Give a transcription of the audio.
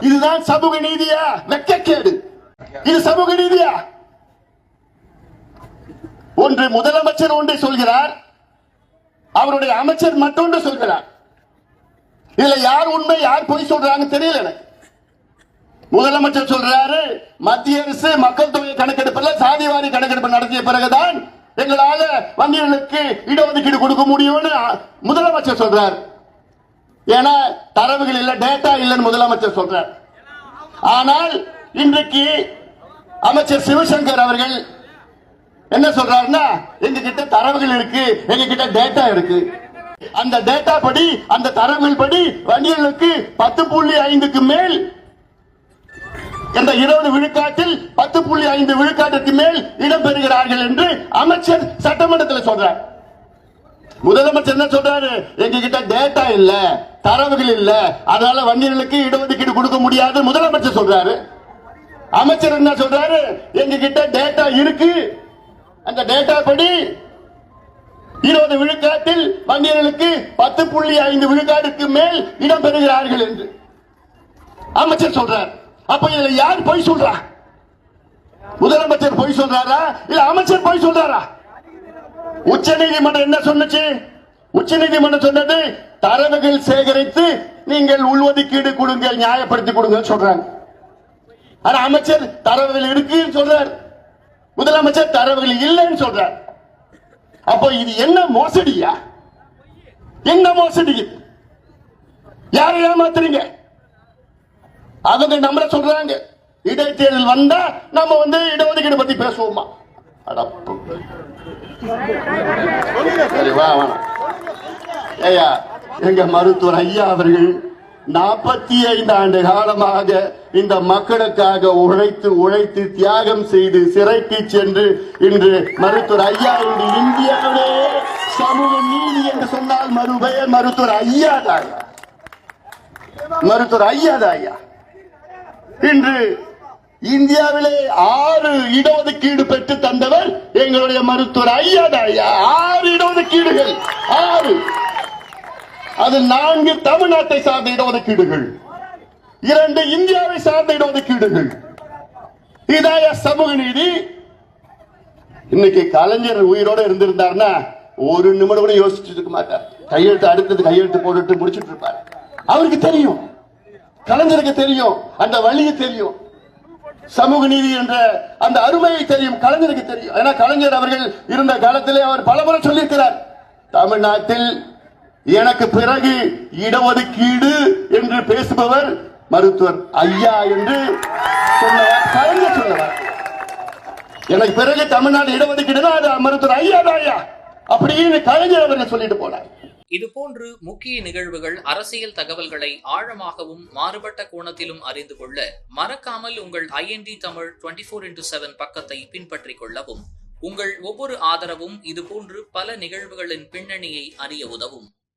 இதுதான் சமூக நீதியா? வெக்கக்கேடு. இது சமூக நீதியா? ஒன்று முதலமைச்சர் ஒன்றை சொல்கிறார். அவருடைய அமைச்சர் மற்றொன்று சொல்கிறார். இதுல யார் உண்மை யார் பொய் சொல்றாங்க தெரியல எனக்கு. முதலமைச்சர் சொல்றாரு மத்திய அரசு மக்கள் தொகை கணக்கெடுப்புல சாதிவாரி கணக்கெடுப்பு நடத்திய பிறகுதான் எங்களால வங்கிகளுக்கு இடஒதுக்கீடு கொடுக்க முடியும்னு முதலமைச்சர் சொல்றாரு. ஏன்னா தரவுகள் இல்ல டேட்டா இல்லைன்னு முதலமைச்சர் சொல்றார். ஆனால் இன்றைக்கு அமைச்சர் சிவசங்கர் அவர்கள் என்ன சொல்றாருன்னா எங்க கிட்ட தரவுகள் இருக்கு எங்க கிட்ட டேட்டா இருக்கு. அந்த டேட்டா படி அந்த தரவுகள் படி வங்கிகளுக்கு பத்து புள்ளி ஐந்துக்கு மேல் இந்த இருபது விழுக்காட்டில் பத்து புள்ளி ஐந்து விழுக்காட்டுக்கு மேல் இடம்பெறுகிறார்கள் என்று அமைச்சர் சட்டமன்றத்தில் சொல்றார். முதலமைச்சர் என்ன சொல்றாரு? எங்க கிட்ட டேட்டா இல்லை. தரவுகள் இல்ல. அதனால வங்கிகளுக்கு இடஒதுக்கீடு கொடுக்க முடியாது. முதலமைச்சர் சொல்றாரு. அமைச்சர் என்ன சொல்றாரு? எங்க கிட்ட டேட்டா இருக்கு. அந்த டேட்டா படி இருபது விழுக்காட்டில் வங்கிகளுக்கு பத்து புள்ளி ஐந்து விழுக்காட்டுக்கு மேல் இடம் பெறுகிறார்கள் என்று அமைச்சர் சொல்றார். அப்ப இதுல யார் பொய் சொல்றா? முதலமைச்சர் பொய் சொல்றாரா? இல்ல அமைச்சர் பொய் சொல்றாரா? உச்ச நீதிமன்றம் என்ன சொன்னுச்சு? உச்ச நீதிமன்றம் சொன்னது தரவுகள் சேகரித்து நீங்கள் உள்ஒதுக்கீடு கொடுங்க நியாயப்படுத்தி கொடுங்க சொல்றாங்க. ஆனா அமைச்சர் தரவுகள் இருக்குன்னு சொல்றார். முதலமைச்சர் தரவுகள் இல்லைன்னு சொல்றார். அப்போ இது என்ன மோசடியா? என்ன மோசடி? இது? யாரை ஏமாத்துறீங்க? அவங்க நம்மள சொல்றாங்க. இடைத்தேர்தல் வந்தா நம்ம வந்து இடஒதுக்கீடு பத்தி பேசுவோமா? அடப்பு. ஐயா எங்க மருத்துவர் ஐயா அவர்கள் நாற்பத்தி ஐந்து ஆண்டு காலமாக இந்த மக்களுக்காக உழைத்து உழைத்து தியாகம் செய்து சிறைக்கு சென்று இன்று மருத்துவர் ஐயா இன்று இந்தியாவிலே சமூக நீதி என்று சொன்னால் மறுபெயர் மருத்துவர் ஐயா தாயா மருத்துவர் ஐயா தாயா இன்று இந்தியாவிலே ஆறு இடஒதுக்கீடு பெற்று தந்தவர் எங்களுடைய மருத்துவர் ஐயா தாயா ஐயா ஆறு இடஒதுக்கீடுகள் ஆறு. அது நான்கு தமிழ்நாட்டை சார்ந்த இடஒதுக்கீடுகள். இரண்டு இந்தியாவை சார்ந்த இடஒதுக்கீடுகள். இதாய சமூக நீதி. இன்னைக்கு கலைஞர் உயிரோட இருந்திருந்தாருன்னா ஒரு நிமிடம் கூட யோசிச்சுட்டு இருக்க மாட்டார். கையெழுத்து அடுத்தது கையெழுத்து போட்டுட்டு முடிச்சிட்டு இருப்பார். அவருக்கு தெரியும். கலைஞருக்கு தெரியும். அந்த வழியை தெரியும். சமூக நீதி என்ற அந்த அருமையை தெரியும். கலைஞருக்கு தெரியும். ஏன்னா கலைஞர் அவர்கள் இருந்த காலத்திலே அவர் பலமுறை சொல்லியிருக்கிறார். தமிழ்நாட்டில் எனக்கு பிறகு இடஒதுக்கீடு என்று பேசுபவர் மருத்துவர் ஐயா என்று சொன்னவர் கலைஞர் சொன்னவர் எனக்கு பிறகு தமிழ்நாடு இடஒதுக்கீடுனா அது மருத்துவர் ஐயா ஐயா. அப்படின்னு கலைஞர் அவர்கள் சொல்லிட்டு போனார். இதுபோன்று முக்கிய நிகழ்வுகள் அரசியல் தகவல்களை ஆழமாகவும் மாறுபட்ட கோணத்திலும் அறிந்து கொள்ள மறக்காமல் உங்கள் IND Tamil twenty four into seven பக்கத்தை பின்பற்றிக் கொள்ளவும் உங்கள் ஒவ்வொரு ஆதரவும் இதுபோன்று பல நிகழ்வுகளின் பின்னணியை அறிய உதவும்.